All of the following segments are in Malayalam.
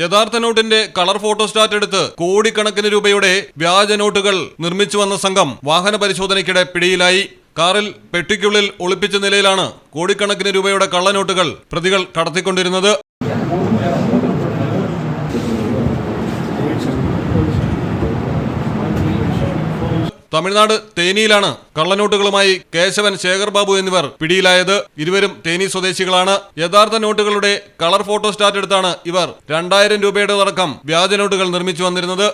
യഥാർത്ഥ നോട്ടിന്റെ കളർ ഫോട്ടോസ്റ്റാറ്റ് എടുത്ത് കോടിക്കണക്കിന് രൂപയുടെ വ്യാജ നോട്ടുകൾ നിർമ്മിച്ചു വന്ന സംഘം വാഹന പരിശോധനയ്ക്കിടെ പിടിയിലായി. കാറിൽ പെട്ടിക്കുള്ളിൽ ഒളിപ്പിച്ച നിലയിലാണ് കോടിക്കണക്കിന് രൂപയുടെ കള്ളനോട്ടുകൾ പ്രതികൾ കടത്തിക്കൊണ്ടിരുന്നത്. തമിഴ്നാട് തേനിയിലാണ് കള്ളനോട്ടുകളുമായി കേശവൻ ശേഖർ ബാബു എന്നിവർ പിടിയിലായത് ഇരുവരും തേനി സ്വദേശികളാണ് യഥാർത്ഥ നോട്ടുകളുടെ കളർ ഫോട്ടോസ്റ്റാറ്റ് എടുത്താണ് ഇവർ രണ്ടായിരം രൂപയുടെ അടക്കം വ്യാജ നോട്ടുകൾ നിർമ്മിച്ചു വന്നിരുന്നത്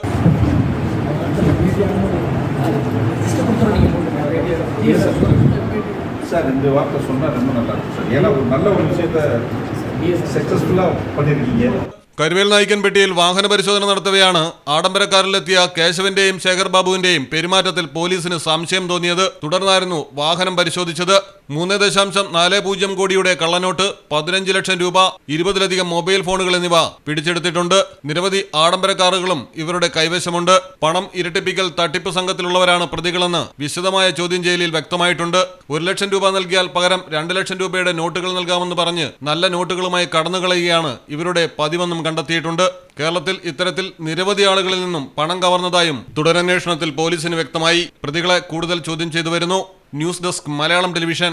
சார் இந்த வார்த்தை சொன்னால் ரொம்ப நல்லா இருக்கும் சார் ஏன்னா ஒரு நல்ல ஒரு விஷயத்த சக்ஸஸ்ஃபுல்லாக பண்ணியிருக்கீங்க കരുവേൽ നായിക്കൻപെട്ടിയിൽ വാഹന പരിശോധന നടത്തവെയാണ് ആഡംബരക്കാരിലെത്തിയ കേശവന്റെയും ശേഖർ ബാബുവിന്റെയും പെരുമാറ്റത്തിൽ പോലീസിന് സംശയം തോന്നിയത്. തുടർന്നായിരുന്നു വാഹനം പരിശോധിച്ചത്. മൂന്ന് ദശാംശം നാല് പൂജ്യം കോടിയുടെ കള്ളനോട്ട് പതിനഞ്ച് ലക്ഷം രൂപ ഇരുപതിലധികം മൊബൈൽ ഫോണുകൾ എന്നിവ പിടിച്ചെടുത്തിട്ടുണ്ട്. നിരവധി ആഡംബര കാറുകളും ഇവരുടെ കൈവശമുണ്ട്. പണം ഇരട്ടിപ്പിക്കൽ തട്ടിപ്പ് സംഘത്തിലുള്ളവരാണ് പ്രതികളെന്ന് വിശദമായ ചോദ്യം ചെയ്യലിൽ വ്യക്തമായിട്ടുണ്ട്. ഒരു ലക്ഷം രൂപ നൽകിയാൽ പകരം രണ്ട് ലക്ഷം രൂപയുടെ നോട്ടുകൾ നൽകാമെന്ന് പറഞ്ഞ് നല്ല നോട്ടുകളുമായി കടന്നുകളയുകയാണ് ഇവരുടെ പതിവെന്നും കണ്ടെത്തിയിട്ടുണ്ട്. കേരളത്തിൽ ഇത്തരത്തിൽ നിരവധി ആളുകളിൽ നിന്നും പണം കവർന്നതായും തുടരന്വേഷണത്തിൽ പോലീസിന് വ്യക്തമായി. പ്രതികളെ കൂടുതൽ ചോദ്യം ചെയ്തു വരുന്നു. News desk Malayalam television.